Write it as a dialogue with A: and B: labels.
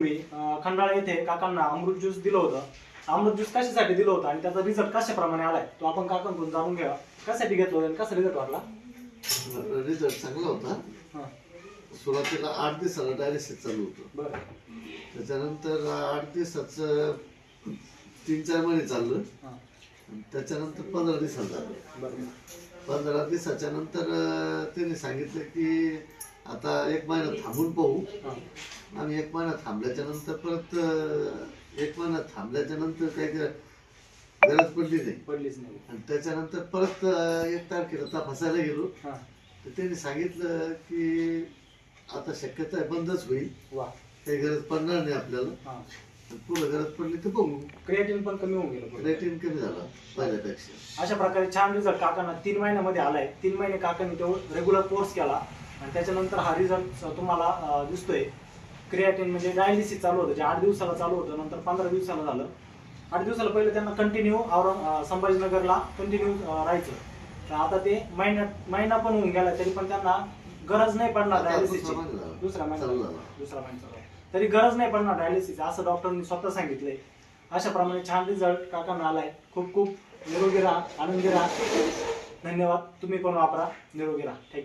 A: अं, खंडाळा येथे काकांना अमृत ज्यूस दिलं होतं. अमृत ज्यूस कशासाठी दिलं होतं आणि त्याचा रिझल्ट कशाप्रमाणे आलाय तो आपण काकांकडून जाणून घ्या कशासाठी घेतलं होतं आणि कसा रिझल्ट वाटला
B: रिझल्ट चांगला होता.
A: हा,
B: सुरुवातीला आठ दिवसाला डायलिसिस चालू होतं.
A: बरं.
B: त्याच्यानंतर आठ दिवसाचं तीन चार महिने चाललं. त्याच्यानंतर पंधरा दिवसात झालं.
A: बरं.
B: पंधरा दिवसाच्या नंतर त्यांनी सांगितलं की आता एक महिना थांबून पाहू. आम्ही एक महिना थांबल्याच्या नंतर परत एक महिना थांबल्याच्या नंतर काही गरज पडली नाही.
A: पडलीच नाही.
B: आणि त्याच्यानंतर परत एक तारखेला तपासायला गेलो.
A: हा.
B: तर त्यांनी सांगितलं की आता शक्यता आहे बंदच होईल.
A: वा.
B: काही गरज पडणार नाही आपल्याला.
A: हा.
B: पुढे गरज पडली तर बघू.
A: क्रिएटिन पण कमी होऊन गेलं पुढे.
B: रेटिंग कमी झाला पहिल्यापेक्षा.
A: अशा प्रकारे छान रिझल्ट काकांना तीन महिन्यामध्ये आलाय. तीन महिने काकांनी तो रेग्युलर कोर्स केला. आणि त्याच्यानंतर हा रिझल्ट तुम्हाला अं, दिसतोय. क्रिएटिन म्हणजे डायलिसिस चालू होतं जे आठ दिवसाला चालू होतं नंतर पंधरा दिवसाला झालं. आठ दिवसाला पहिले त्यांना कंटिन्यू औरंग संभाजीनगरला कंटिन्यू राहायचं. तर आता ते महिन्यात महिना पण होऊन गेला तरी पण त्यांना गरज नाही पडणार डायलिसिसची
B: दुसरा महिना.
A: दुसरा महिना. तरी गरज नाही पडणार डायलिसिस असं डॉक्टरांनी स्वतः सांगितलंय. अशा प्रमाणे छान रिझल्ट काकांना आलाय. खूप खूप निरोगी राहा आनंदी राहा. धन्यवाद. तुम्ही पण वापरा. निरोगी राहा. थँक्यू